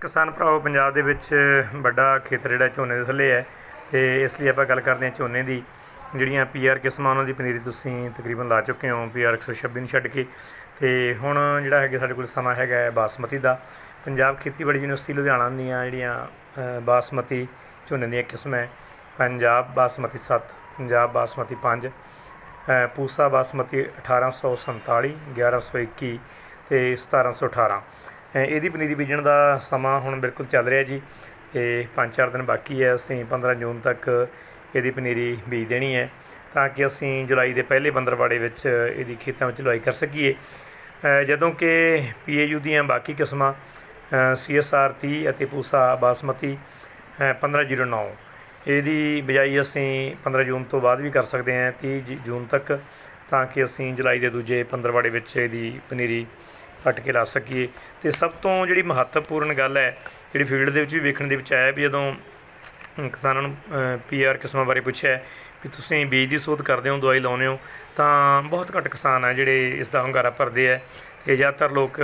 ਕਿਸਾਨ ਭਰਾਓ ਪੰਜਾਬ ਦੇ ਵਿੱਚ ਵੱਡਾ ਖੇਤਰ ਜਿਹੜਾ ਝੋਨੇ ਦੇ ਥੱਲੇ ਹੈ ਤੇ ਇਸ ਲਈ ਆਪਾਂ ਗੱਲ ਕਰਦੇ ਹਾਂ ਝੋਨੇ ਦੀ ਜਿਹੜੀਆਂ ਪੀਆਰ ਕਿਸਮਾਂ ਉਹਨਾਂ ਦੀ ਪਨੀਰੀ ਤੁਸੀਂ ਤਕਰੀਬਨ ਲਾ ਚੁੱਕੇ ਹੋ ਪੀਆਰ 126 ਨੂੰ ਛੱਡ ਕੇ। ਤੇ ਹੁਣ ਜਿਹੜਾ ਹੈਗਾ ਸਾਡੇ ਕੋਲ ਸਮਾਂ ਹੈਗਾ ਹੈ ਬਾਸਮਤੀ ਦਾ। ਪੰਜਾਬ ਖੇਤੀਬਾੜੀ ਯੂਨੀਵਰਸਿਟੀ ਲੁਧਿਆਣਾ ਦੀਆਂ ਜਿਹੜੀਆਂ ਬਾਸਮਤੀ ਝੋਨੇ ਦੀਆਂ ਕਿਸਮਾਂ ਪੰਜਾਬ ਬਾਸਮਤੀ 7 ਪੰਜਾਬ ਬਾਸਮਤੀ 5 ਪੂਸਾ ਬਾਸਮਤੀ 1847 1121 ਤੇ 1718 ਅ, ਇਹਦੀ ਪਨੀਰੀ ਬੀਜਣ ਦਾ ਸਮਾਂ ਹੁਣ ਬਿਲਕੁਲ ਚੱਲ ਰਿਹਾ ਜੀ। ਤੇ 5-4 ਦਿਨ ਬਾਕੀ ਹੈ ਅਸੀਂ 15 ਜੂਨ ਤੱਕ ਇਹਦੀ ਪਨੀਰੀ ਬੀਜ ਦੇਣੀ ਹੈ ਤਾਂ ਕਿ ਅਸੀਂ ਜੁਲਾਈ ਦੇ ਪਹਿਲੇ ਬੰਦਰਵਾੜੇ ਵਿੱਚ ਇਹਦੀ ਖੇਤਾਂ ਵਿੱਚ ਲਵਾਈ ਕਰ ਸਕੀਏ। ਜਦੋਂ ਕਿ ਪੀਏਯੂ ਦੀਆਂ ਬਾਕੀ ਕਿਸਮਾਂ ਸੀਐਸਆਰ 30 ਅਤੇ ਪੂਸਾ ਬਾਸਮਤੀ ਅ, 1509 ਇਹਦੀ ਬਿਜਾਈ ਅਸੀਂ 15 ਜੂਨ ਤੋਂ ਬਾਅਦ ਵੀ ਕਰ ਸਕਦੇ ਹਾਂ 30 ਜੀ- ਜੂਨ ਤੱਕ ਤਾਂ ਕਿ ਅਸੀਂ ਜੁਲਾਈ ਦੇ ਦੂਜੇ ਪੰਦਰਵਾੜੇ ਵਿੱਚ ਇਹਦੀ ਪਨੀਰੀ ਕੱਟ ਕੇ ਲਾ ਸਕੀਏ। ਤੇ ਸਭ ਤੋਂ ਜਿਹੜੀ ਮਹੱਤਵਪੂਰਨ ਗੱਲ ਹੈ, ਜਿਹੜੀ ਫੀਲਡ ਦੇ ਵਿੱਚ ਵੀ ਵੇਖਣ ਦੇ ਵਿੱਚ ਆਇਆ ਵੀ ਜਦੋਂ ਕਿਸਾਨਾਂ ਨੂੰ ਪੀਆਰ ਕਿਸਮਾਂ ਬਾਰੇ ਪੁੱਛਿਆ ਵੀ ਤੁਸੀਂ ਬੀਜ ਦੀ ਸੋਧ ਕਰਦੇ ਹੋ, ਦਵਾਈ ਲਾਉਂਦੇ ਹੋ, ਤਾਂ ਬਹੁਤ ਘੱਟ ਕਿਸਾਨ ਆ ਜਿਹੜੇ ਇਸ ਦਾ ਹੁੰਗਾਰਾ ਭਰਦੇ ਆ। ਤੇ ਜ਼ਿਆਦਾਤਰ ਲੋਕ,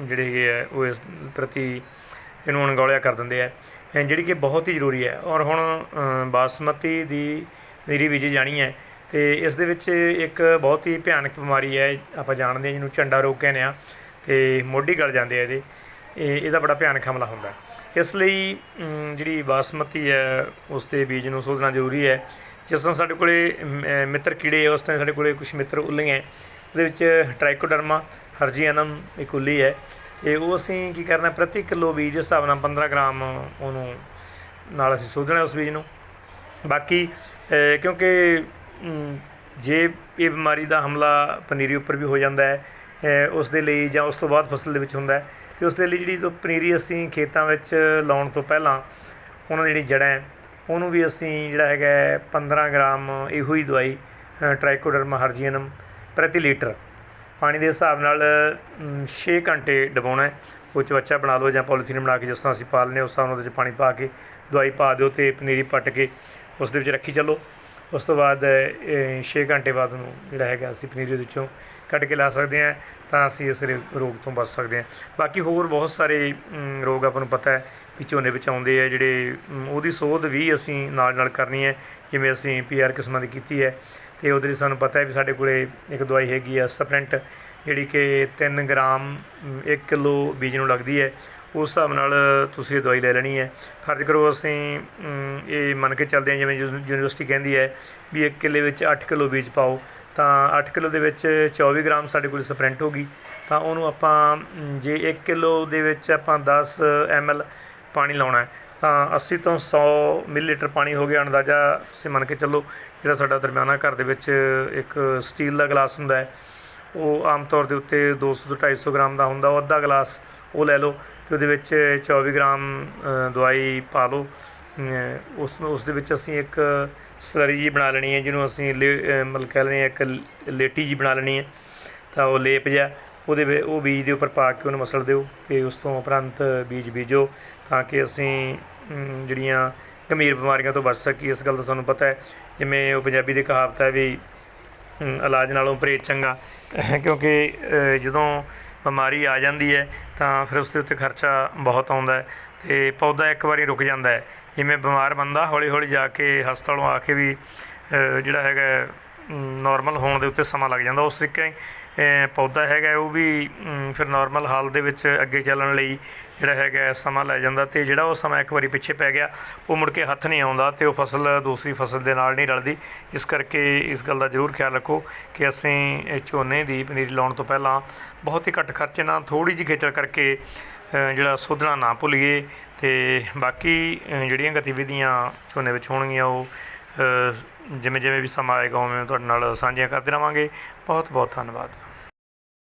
ਜਿਹੜੇ ਹੈਗੇ ਆ, ਉਹ ਇਸ ਪ੍ਰਤੀ ਇਹਨੂੰ ਅਣਗੌਲਿਆ ਕਰ ਦਿੰਦੇ ਆ। ਜਿਹੜੀ ਕਿ ਬਹੁਤ ਹੀ ਜ਼ਰੂਰੀ ਹੈ। ਔਰ ਹੁਣ ਬਾਸਮਤੀ ਦੀ ਮੇਰੀ ਬੀਜੀ ਜਾਣੀ ਹੈ। ਤੇ ਇਸ ਦੇ ਵਿੱਚ ਇੱਕ ਬਹੁਤ ਹੀ ਭਿਆਨਕ ਬਿਮਾਰੀ ਹੈ, ਆਪਾਂ ਜਾਣਦੇ ਹਾਂ ਜਿਹਨੂੰ ਝੰਡਾ ਰੋਗ ਕਹਿੰਦੇ ਆ ਤੇ ਮੋਢੀ ਗਲ ਜਾਂਦੇ ਆ ਇਹਦੇ ਇਹ ਇਹਦਾ ਬੜਾ ਭਿਆਨਕ ਹਮਲਾ ਹੁੰਦਾ ਇਸ ਲਈ ਜਿਹੜੀ ਬਾਸਮਤੀ ਹੈ ਉਸ ਦੇ ਬੀਜ ਨੂੰ ਸੋਧਣਾ ਜ਼ਰੂਰੀ ਹੈ। ਜਿਸ ਤਰ੍ਹਾਂ ਸਾਡੇ ਕੋਲੇ ਅਮ, ਮਿੱਤਰ ਕੀੜੇ ਉਸ ਤਰ੍ਹਾਂ ਸਾਡੇ ਕੋਲੇ ਕੁਝ ਮਿੱਤਰ ਉੱਲੀਆਂ ਹੈ। ਉਹਦੇ ਵਿੱਚ ਟ੍ਰਾਈਕੋਡਰਮਾ ਹਰਜੀਆਨਮ ਇੱਕ ਉੱਲੀ ਹੈ। ਤੇ ਉਹ ਅਸੀਂ ਕੀ ਕਰਨਾ ਪ੍ਰਤੀ ਕਿਲੋ ਬੀਜ ਦੇ ਹਿਸਾਬ ਨਾਲ 15 ਗ੍ਰਾਮ ਉਹਨੂੰ ਨਾਲ ਅਸੀਂ ਸੋਧਣਾ ਉਸ ਬੀਜ ਨੂੰ। ਬਾਕੀ ਕਿਉਂਕਿ ਜੇ ਇਹ ਬਿਮਾਰੀ ਦਾ ਹਮਲਾ ਪਨੀਰੀ ਉੱਪਰ ਵੀ ਹੋ ਜਾਂਦਾ ਹੈ ਉਸ ਦੇ ਲਈ ਜਾਂ ਉਸ ਤੋਂ ਬਾਅਦ ਫਸਲ ਦੇ ਵਿੱਚ ਹੁੰਦਾ ਹੈ। ਤੇ ਉਸ ਦੇ ਲਈ ਜਿਹੜੀ ਪਨੀਰੀ ਅਸੀਂ ਖੇਤਾਂ ਵਿੱਚ ਲਾਉਣ ਤੋਂ ਪਹਿਲਾਂ ਉਹਨਾਂ ਦੀ ਜਿਹੜੀ ਜੜ੍ਹਾਂ ਹੈ, ਉਹਨੂੰ ਵੀ ਅਸੀਂ ਜਿਹੜਾ ਹੈਗਾ ਹੈ 15 ਗ੍ਰਾਮ ਇਹੋ ਹੀ ਦਵਾਈ ਟ੍ਰਾਈਕੋਡਰਮਾ ਹਰਜੀਨਮ ਪ੍ਰਤੀ ਲੀਟਰ ਪਾਣੀ ਦੇ ਹਿਸਾਬ ਨਾਲ 6 ਘੰਟੇ ਡਬਾਉਣਾ ਹੈ। ਉਹ 'ਚ ਬਣਾ ਲਓ ਜਾਂ ਪੋਲੀਥੀਨ ਬਣਾ ਕੇ ਜਿਸ ਤਰ੍ਹਾਂ ਅਸੀਂ ਪਾਲਨੇ ਉਸ ਤਰ੍ਹਾਂ ਉਹਦੇ 'ਚ ਪਾਣੀ ਪਾ ਕੇ ਦਵਾਈ ਪਾ ਦਿਓ ਤੇ ਪਨੀਰੀ ਪੱਟ ਕੇ ਉਸ ਦੇ ਵਿੱਚ ਰੱਖੀ ਚੱਲੋ। ਉਸ ਤੋਂ ਬਾਅਦ 6 ਘੰਟੇ ਬਾਅਦ ਉਹਨੂੰ ਜਿਹੜਾ ਹੈਗਾ ਅਸੀਂ ਪਨੀਰੀ ਦੇ ਵਿੱਚੋਂ ਕੱਢ ਕੇ ਲਾ ਸਕਦੇ ਹਾਂ, ਤਾਂ ਅਸੀਂ ਇਸ ਰੇ- ਰੋਗ ਤੋਂ ਬਚ ਸਕਦੇ ਹਾਂ। ਬਾਕੀ ਹੋਰ ਬਹੁਤ ਸਾਰੇ ਰੋਗ ਆਪਾਂ ਨੂੰ ਪਤਾ ਹੈ ਵੀ ਝੋਨੇ ਵਿੱਚ ਆਉਂਦੇ ਆ, ਜਿਹੜੇ ਉਹਦੀ ਸੋਧ ਵੀ ਅਸੀਂ ਨਾਲ ਨਾਲ ਕਰਨੀ ਹੈ, ਜਿਵੇਂ ਅਸੀਂ ਪੀਆਰ ਕਿਸਮਾਂ ਦੀ ਕੀਤੀ ਹੈ। ਤੇ ਉਹਦੇ ਲਈ ਸਾਨੂੰ ਪਤਾ ਹੈ ਵੀ ਸਾਡੇ ਕੋਲੇ ਇੱਕ ਦਵਾਈ ਹੈਗੀ ਆ ਸਪਰੈਂਟ, ਜਿਹੜੀ ਕਿ 3 ਗ੍ਰਾਮ 1 ਕਿਲੋ ਬੀਜ ਨੂੰ ਲੱਗਦੀ ਹੈ। ਉਸ ਹਿਸਾਬ ਨਾਲ ਤੁਸੀਂ ਇਹ ਦਵਾਈ ਲੈ ਲੈਣੀ ਹੈ। ਫਰਜ਼ ਕਰੋ ਅਸੀਂ ਇਹ ਮੰਨ ਕੇ ਚੱਲਦੇ ਹਾਂ ਜਿਵੇਂ ਯੂਨੀ- ਯੂਨੀਵਰਸਿਟੀ ਕਹਿੰਦੀ ਹੈ ਵੀ 1 ਕਿੱਲੇ ਵਿੱਚ 8 ਕਿਲੋ ਬੀਜ ਪਾਓ, ਤਾਂ 8 ਕਿਲੋ ਦੇ ਵਿੱਚ 24 ਗ੍ਰਾਮ ਸਾਡੇ ਕੋਲ ਸਪਰੈਂਟ ਹੋਗੀ ਤਾਂ ਉਹਨੂੰ ਆਪਾਂ ਜੇ 1 ਕਿਲੋ ਦੇ ਵਿੱਚ ਆਪਾਂ 10 ਐਮਐਲ ਪਾਣੀ ਲਾਉਣਾ ਤਾਂ 80 ਤੋਂ 100 ਮਿਲੀਲੀਟਰ ਪਾਣੀ ਹੋ ਗਿਆ ਅੰਦਾਜ਼ਾ, ਤੁਸੀਂ ਮੰਨ ਕੇ ਚੱਲੋ ਜਿਹੜਾ ਸਾਡਾ ਦਰਮਿਆਨਾ ਘਰ ਦੇ ਵਿੱਚ ਇੱਕ ਸਟੀਲ ਦਾ ਗਲਾਸ ਹੁੰਦਾ ਹੈ, ਉਹ ਆਮ ਤੌਰ ਦੇ ਉੱਤੇ 200 ਤੋਂ 250 ਗ੍ਰਾਮ ਦਾ ਹੁੰਦਾ, ਉਹ ਅੱਧਾ ਗਲਾਸ ਉਹ ਲੈ ਲਓ। ਅਤੇ ਉਹਦੇ ਵਿੱਚ 24 ਗ੍ਰਾਮ ਦਵਾਈ ਪਾ ਲਓ। ਉਸ ਉਸ ਦੇ ਵਿੱਚ ਅਸੀਂ ਇੱਕ ਸਲਰੀ ਜਿਹੀ ਬਣਾ ਲੈਣੀ ਹੈ, ਜਿਹਨੂੰ ਅਸੀਂ ਲੇ- ਮਤਲਬ ਕਹਿ ਲੈਂਦੇ ਹਾਂ ਇੱਕ ਲੇਟੀ ਜਿਹੀ ਬਣਾ ਲੈਣੀ ਹੈ। ਤਾਂ ਉਹ ਲੇਪ ਜਿਹਾ, ਉਹਦੇ ਉਹ ਬੀਜ ਦੇ ਉੱਪਰ ਪਾ ਕੇ ਉਹਨੂੰ ਮਸਲ ਦਿਓ ਤੇ ਉਸ ਤੋਂ ਉਪਰੰਤ ਬੀਜ ਬੀਜੋ ਤਾਂ ਕਿ ਅਸੀਂ ਜਿਹੜੀਆਂ ਗੰਭੀਰ ਬਿਮਾਰੀਆਂ ਤੋਂ ਬਚ ਸਕੀਏ। ਇਸ ਗੱਲ ਦਾ ਸਾਨੂੰ ਪਤਾ ਹੈ। ਜਿਵੇਂ ਉਹ ਪੰਜਾਬੀ ਦੀ ਕਹਾਵਤ ਹੈ ਵੀ ਇਲਾਜ ਨਾਲੋਂ ਪਰਹੇਜ਼ ਚੰਗਾ, ਕਿਉਂਕਿ ਜਦੋਂ ਬਿਮਾਰੀ ਆ ਜਾਂਦੀ ਹੈ, ਤਾਂ ਫਿਰ ਉਸ ਦੇ ਉੱਤੇ ਖਰਚਾ ਬਹੁਤ ਆਉਂਦਾ ਹੈ ਤੇ ਪੌਦਾ ਇੱਕ ਵਾਰੀ ਰੁਕ ਜਾਂਦਾ ਹੈ। ਜਿਵੇਂ ਬਿਮਾਰ ਬੰਦਾ ਹੌਲੀ ਹੌਲੀ ਜਾ ਕੇ ਹਸਪਤਾਲੋਂ ਆ ਕੇ ਵੀ ਜਿਹੜਾ ਹੈਗਾ ਨਾਰਮਲ ਹੋਣ ਦੇ ਉੱਤੇ ਸਮਾਂ ਲੱਗ ਜਾਂਦਾ। ਉਸ ਤਰੀਕੇ ਪੌਦਾ ਹੈਗਾ ਉਹ ਵੀ ਫਿਰ ਨਾਰਮਲ ਹਾਲ ਦੇ ਵਿੱਚ ਅੱਗੇ ਚੱਲਣ ਲਈ ਜਿਹੜਾ ਹੈਗਾ ਸਮਾਂ ਲੈ ਜਾਂਦਾ ਤੇ ਜਿਹੜਾ ਉਹ ਸਮਾਂ ਇੱਕ ਵਾਰੀ ਪਿੱਛੇ ਪੈ ਗਿਆ, ਉਹ ਮੁੜ ਕੇ ਹੱਥ ਨਹੀਂ ਆਉਂਦਾ ਤੇ ਉਹ ਫਸਲ, ਦੂਸਰੀ ਫਸਲ ਦੇ ਨਾਲ ਨਹੀਂ ਰਲਦੀ। ਇਸ ਕਰਕੇ ਇਸ ਗੱਲ ਦਾ ਜ਼ਰੂਰ ਖਿਆਲ ਰੱਖੋ ਕਿ ਅਸੀਂ ਝੋਨੇ ਦੀ ਪਨੀਰੀ ਲਾਉਣ ਤੋਂ ਪਹਿਲਾਂ ਬਹੁਤ ਹੀ ਘੱਟ ਖਰਚੇ ਨਾਲ ਥੋੜੀ ਜਿਹੀ ਖੇਚਲ ਕਰਕੇ ਜਿਹੜਾ ਸੋਧਣਾ ਨਾ ਭੁੱਲੀਏ ਤੇ ਬਾਕੀ ਜਿਹੜੀਆਂ ਗਤੀਵਿਧੀਆਂ ਝੋਨੇ ਵਿੱਚ ਹੋਣਗੀਆਂ, ਉਹ ਜਿਵੇਂ ਜਿਵੇਂ ਵੀ ਸਮਾਂ ਆਏਗਾ ਉਵੇਂ ਤੁਹਾਡੇ ਨਾਲ ਸਾਂਝੀਆਂ ਕਰਦੇ ਰਵਾਂਗੇ। ਬਹੁਤ ਬਹੁਤ ਧੰਨਵਾਦ।